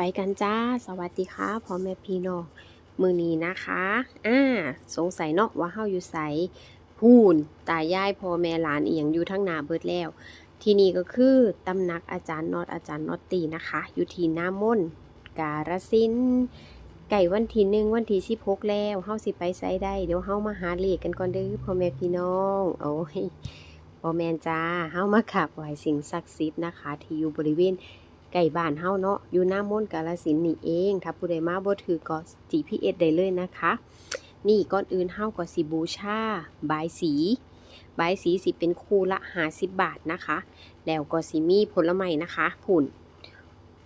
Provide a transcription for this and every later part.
ไปกันจ้า สวัสดีค่ะพ่อแม่พี่น้องมือนี้นะคะ อ่า สงสัยเนาะว่าเฮาอยู่ไสพูนตายายพ่อแม่หลานเอียงอยู่ทั้งนาเบิดแล้ว ที่นี่ก็คือตำหนักอาจารย์นอดอาจารย์นอตตีนะคะ อยู่ที่หน้ามนกาฬสินไก่วันที่หนึ่งวันที่สิบหกแล้วเฮาสิไปไสได้ เดี๋ยวเฮามาหาเลขกันก่อนเด้อพ่อแม่พี่น้องโอ้ยบ่อแม่จ้าเฮามากราบไหวสิ่งศักดิ์สิทธิ์นะคะ ที่อยู่บริเวณ ไก่บ้านเฮาเนาะอยู่หน้ามนกาลสินนี่เอง ถ้าผู้ใดมาบ่ถือก็ GPS ได้เลยนะคะ นี่ก่อนอื่นเฮาก็สิบูชาบายสีบายสีสิเป็นคู่ละ50บบาทนะคะ แล้วก็สิมีผลไม้นะคะผุ่น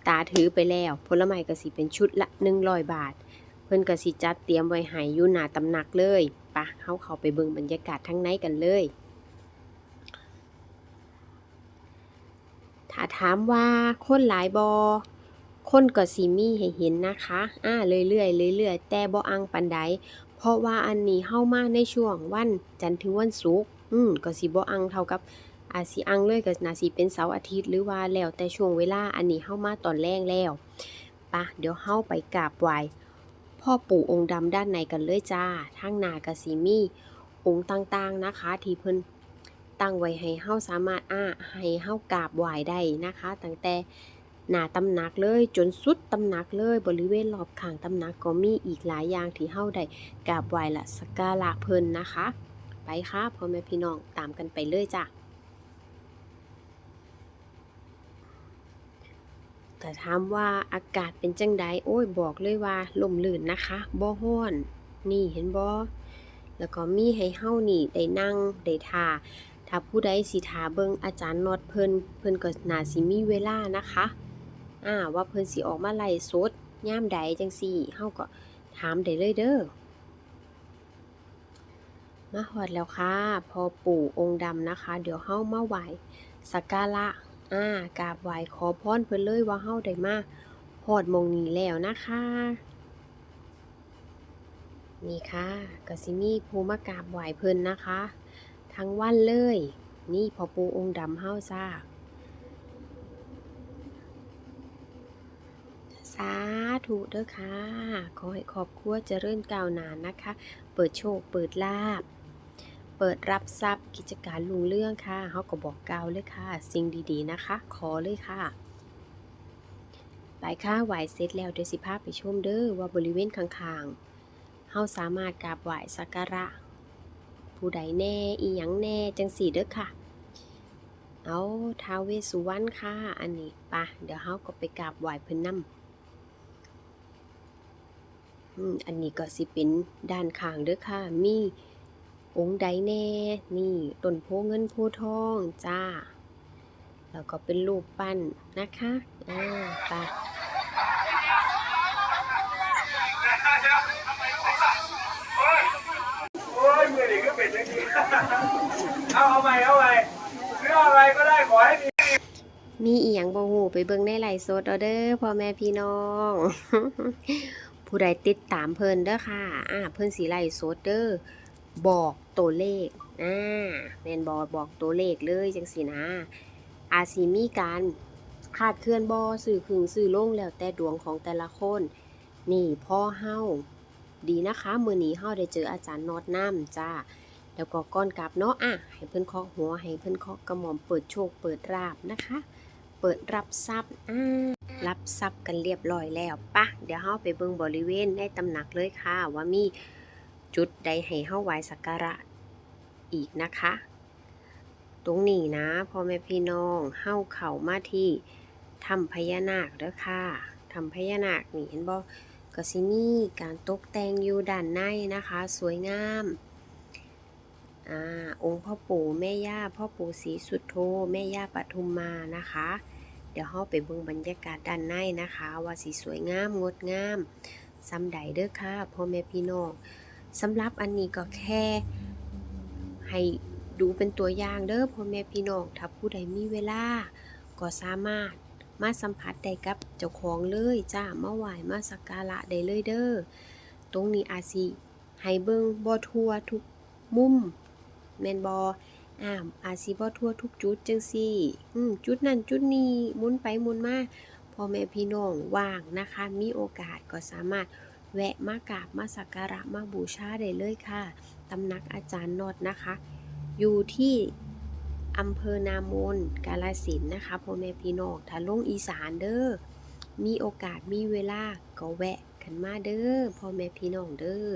ตาถือไปแล้ว ผลไม้ก็สิเป็นชุดละ100บาท เพิ่นก็สิจัดเตรียมไว้ให้อยู่หน้าตำหนักเลยปะเฮาเข้าไปเบิ่งบรรยากาศทั้งในกันเลย ถาถามว่าคนหลายบอคนก็สิมีให้เห็นนะคะ อ่าเรื่อยๆเรื่อยๆแต่บ่อังปันใดเพราะว่าอันนี้เฮามาในช่วงวันจันทร์ถึงวันศุกร์อืมก็สิบ่อังเท่ากับอาจสิอังเลยก็น่าสิเป็นเสาร์อาทิตย์หรือว่าแล้วแต่ช่วงเวลาอันนี้เฮามาตอนแรกแล้วปะเดี๋ยวเฮาไปกราบไหว้พ่อปู่องค์ดำด้านในกันเลยจ้าทางนาก็สิมีองค์ต่างๆนะคะ ที่เพิ่น ตั้งไว้ให้เฮาสามารถอ้าให้เฮากราบไหว้ได้นะคะตั้งแต่หน้าตำหนักเลยจนสุดตำหนักเลยบริเวณรอบข้างตำหนักก็มีอีกหลายอย่างที่เฮาได้กราบไหว้ละสักการะเพิ่นนะคะ ไปค่ะพ่อแม่พี่น้องตามกันไปเลยจ้ะแต่ถามว่าอากาศเป็นจังใดโอ้ยบอกเลยว่าลมลื่นนะคะบ่ฮ้อนนี่เห็นบ่แล้วก็มีให้เฮานี่ได้นั่งได้ทา ถ้าผู้ใดสิถาเบิ่งอาจารย์น็อตเพิ่นเพิ่นก็น่าสิมีเวลานะคะอ่าว่าเพิ่นสิออกมาไล่สดยามใดจังซี่เฮาก็ถามได้เลยเด้อมาฮอดแล้วค่ะ พอปู่องค์ดำนะคะ เดี๋ยวเฮามาไหวสักการะอ่ากราบไหวขอพรเพิ่นเลยว่าเฮาได้มาฮอดมงนี้แล้วนะคะนี่ค่ะก็สิมีผู้มากราบไหวเพิ่นนะคะ ทั้งวันเลย นี่พอปูองค์ดำเฮาซ่าสาธุเด้อค่ะ ขอให้ครอบครัวเจริญก้าวหนานะคะ เปิดโชค เปิดลาบ เปิดรับทรัพย์กิจการลุงเรื่องค่ะเฮาก็บอกกล่าวเลยค่ะ สิ่งดีๆนะคะ ขอเลยค่ะไปค่ะไหวเสร็จแล้วเดี๋ยวสิพาไปชมเด้อว่าบริเวณข้างๆเฮาสามารถกราบไหวสักการะ ผู้ใดแน่อีหยังแน่จังสีเด้อค่ะ เอาท้าวเวสุวรรณค่ะ อันนี้ปะเดี๋ยวเฮาก็ไปกราบไหว้เพิ่นนำอืมอันนี้ก็สิเป็นด้านข้างเด้อค่ะ มีองค์ใดแน่ นี่ต้นโพเงินโพทองจ้า แล้วก็เป็นรูปปั้นนะคะ อ่าปะ โอ้ยมือดีก็เป็นอย่างนี้ เอาเอาใหม่เอาใหม่ซื้ออะไรก็ได้ขอให้มี มีอีหยังบ่ฮู้ไปเบิ่งในไลฟ์สดเอาเด้อพ่อแม่พี่น้อง ผู้ใดติดตามเพิ่นเด้อค่ะ อ่า เพิ่นสิไลฟ์สดเด้อบอกตัวเลข อ่าแมนบ่บอกตัวเลขเลยจังซี่นะ อาจสิมีการคาดเคลื่อนบ่สื่อขึงสื่อลงแล้วแต่ดวงของแต่ละคน นี่พ่อเฮาดีนะคะ มื้อนี้เฮาได้เจออาจารย์นอดน้ำจ้าแล้วก็ก้อนกลับเนาะอะให้เพิ่นเคาะหัวให้เพิ่นเคาะกระหม่อมเปิดโชคเปิดราบนะคะ เปิดรับทรัพย์อ่ารับทรัพย์กันเรียบร้อยแล้วปะเดี๋ยวเฮาไปเบิ่งบริเวณในตำหนักเลยค่ะ ว่ามีจุดใดให้เฮาไหว้สักการะอีกนะคะ ตรงนี้นะพ่อแม่พี่น้องเฮาเข้ามาที่ถ้ำพญานาคเด้อค่ะถ้ำพญานาคนี่เห็นบ่ก็สิมีการตกแต่งอยู่ด้านในนะคะ สวยงามอ่าองค์พ่อปู่แม่ย่าพ่อปู่ศรีสุดโธแม่ย่าปทุมมานะคะ เดี๋ยวเราไปเบิ่งบรรยากาศด้านในนะคะ ว่าสีสวยงามงดงามซ้ำใดเด้อค่ะพ่อแม่พี่น้องสำหรับอันนี้ก็แค่ให้ดูเป็นตัวอย่างเด้อพ่อแม่พี่น้องถ้าผู้ใดมีเวลา ก็สามารถมาสัมผัสได้กับเจ้าของเลยจ้ามาไหว้มาสักการะได้เลยเด้อตรงนี้อาจสิให้เบิ่งบ่ทั่วทุกมุมแมนบอ อ่าอาจสิบ่ทั่วทุกจุดจังซี่ อืมจุดนั้นจุดนี้มุนไปมุนมาพ่อแม่พี่น้องว่างนะคะ มีโอกาสก็สามารถแวะมากราบมาสักการะมาบูชาได้เลยค่ะ ตำหนักอาจารย์นอดนะคะ อยู่ที่อำเภอนามนกาลสินนะคะพ่อแม่พี่น้องถ้าลงอีสานเด้อ มีโอกาสมีเวลาก็แวะกันมาเด้อพ่อแม่พี่น้องเด้อ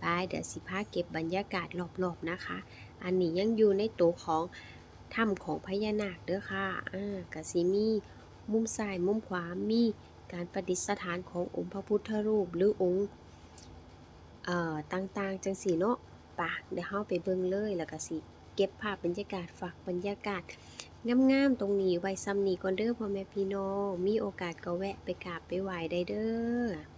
ไปเดี๋ยวสิพาเก็บบรรยากาศรอบๆนะคะ อันนี้ยังอยู่ในตัวของถ้ำของพญานาคเด้อค่ะอ่ากะสิมีมุมซ้ายมุมขวามีการประดิษฐานขององค์พระพุทธรูปหรือองค์เอ่อต่างๆ จังสีเนาะปะเดี๋ยวเฮาไปเบิ่งเลยแล้วก็สิเก็บภาพบรรยากาศฝากบรรยากาศงามๆตรงนี้ไว้ซ้ำนี้ก่อนเด้อพ่อแม่พี่น้องมีโอกาสก็แวะไปกราบไปไหว้ได้เด้อ